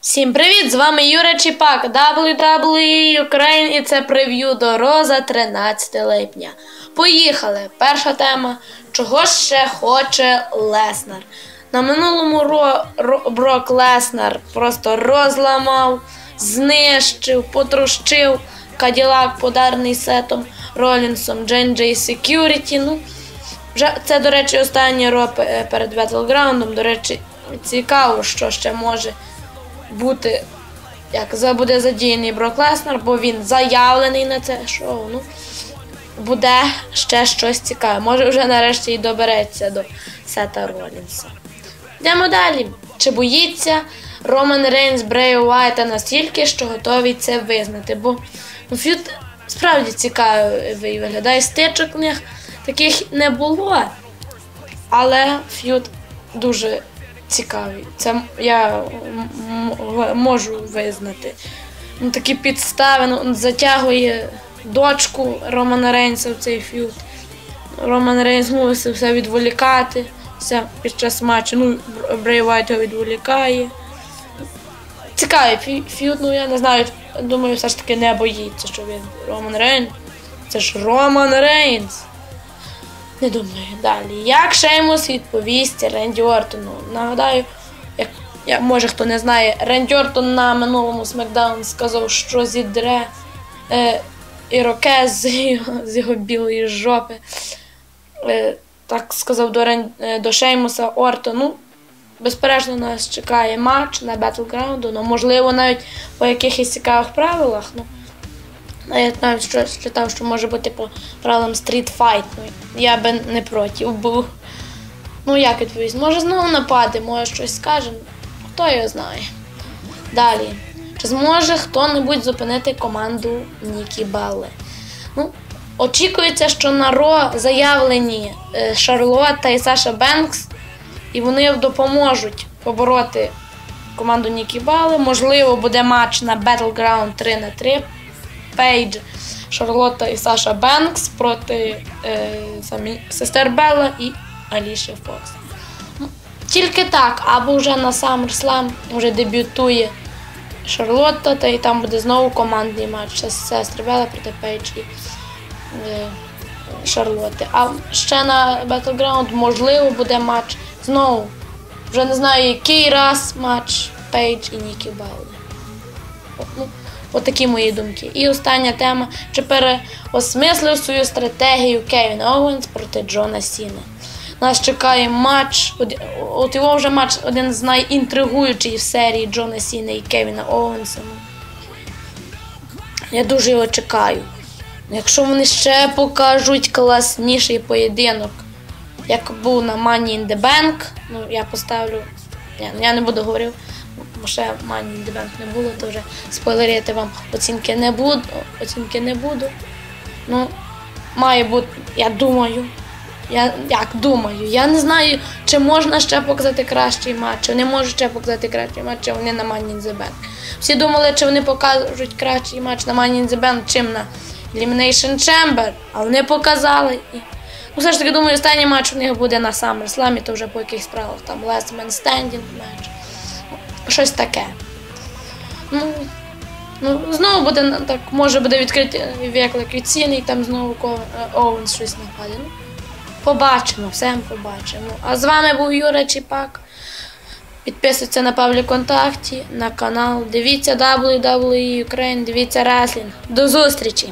Всім привіт! З вами Юра Чіпак, WWE Ukraine і це прев'ю до Роза 13 липня. Поїхали! Перша тема. Чого ще хоче Леснар? На минулому ро, ро, Брок Леснар просто розламав, знищив, потрощив Каділак, подарний сетом Ролінсом, Джей Security. Ну, вже це, до речі, останній ро перед Battleground. До речі, цікаво, що ще може бути, як буде задіяний Брок Леснар, бо він заявлений на це шоу. Ну, буде ще щось цікаве. Може вже нарешті і добереться до Сета Ролінса. Йдемо далі. Чи боїться Роман Рейнс Брею Уайта настільки, що готовий це визнати? Бо ну, ф'ют справді цікавий виглядає. Стичок в них таких не було. Але ф'ют дуже цікавий. Це я можу визнати. Ну, такі підстави, ну, затягує дочку Романа Рейнса в цей ф'ют. Роман Рейнс мусив все відволікати все під час матчу. Ну, Брей Вайт його відволікає. Цікавий фі- ф'ют, ну я не знаю. Думаю, все ж таки не боїться, що він Роман Рейнс. Це ж Роман Рейнс. Не думаю далі. Як Шеймус відповість Ренді Ортону? Нагадаю, як, як може хто не знає, Ренді Ортон на минулому SmackDown сказав, що зідре е, ірокез з його, з його білої жопи. Е, так сказав до, Рен, е, до Шеймуса Ортон. Ну, безперечно, нас чекає матч на Battleground, ну, можливо, навіть по якихось цікавих правилах. Ну, я навіть щось читав, що може бути по правилам Street Fight. Ну, я би не проти був. Ну, як відповість? Може знову нападе, може щось скаже. Хто його знає. Далі. Чи зможе хто-небудь зупинити команду Нікі Балли? Ну, очікується, що на Ро заявлені е, Шарлотта і Саша Бенкс, і вони допоможуть побороти команду Нікі Балли. Можливо, буде матч на Battleground 3 на 3 Пейдж, Шарлотта і Саша Бенкс проти е, самі сестер Белла і Аліші Фокс. Тільки так, або вже на SummerSlam вже дебютує Шарлотта, та і там буде знову командний матч з сестри Белла проти Пейдж і е, Шарлотти. А ще на Battleground можливо буде матч знову. Вже не знаю, який раз матч Пейдж і Нікі Белли. Ну, Отакі мої думки. І остання тема. Чи переосмислив свою стратегію Кевін Оуенс проти Джона Сіни? Нас чекає матч. От його вже матч один з найінтригуючих в серії Джона Сіни і Кевіна Оуенса. Я дуже його чекаю. Якщо вони ще покажуть класніший поєдинок, як був на Money in the Bank, ну я поставлю. Я, я не буду говорити, бо ще Money in the Bank не було, то вже спойлерити вам оцінки не буду. Оцінки не буду. Ну, має бути, я думаю. Я як думаю, я не знаю, чи можна ще показати кращий матч, чи не можуть ще показати кращий матч, чи вони на Money in the Bank. Всі думали, чи вони покажуть кращий матч на Money in the Bank, чим на Elimination Chamber, а вони показали. Все ж таки, думаю, останній матч у них буде на SummerSlam, то вже по якихось правилах там Last Man Standing матч. Щось таке. Ну, ну, знову буде так, може буде відкритий виклик від ціни, і там знову е, щось нападе. Ну, побачимо, все побачимо. А з вами був Юра Чіпак. Підписуйтесь на Павлі Контакті, на канал. Дивіться WWE Ukraine, дивіться Реслінг. До зустрічі!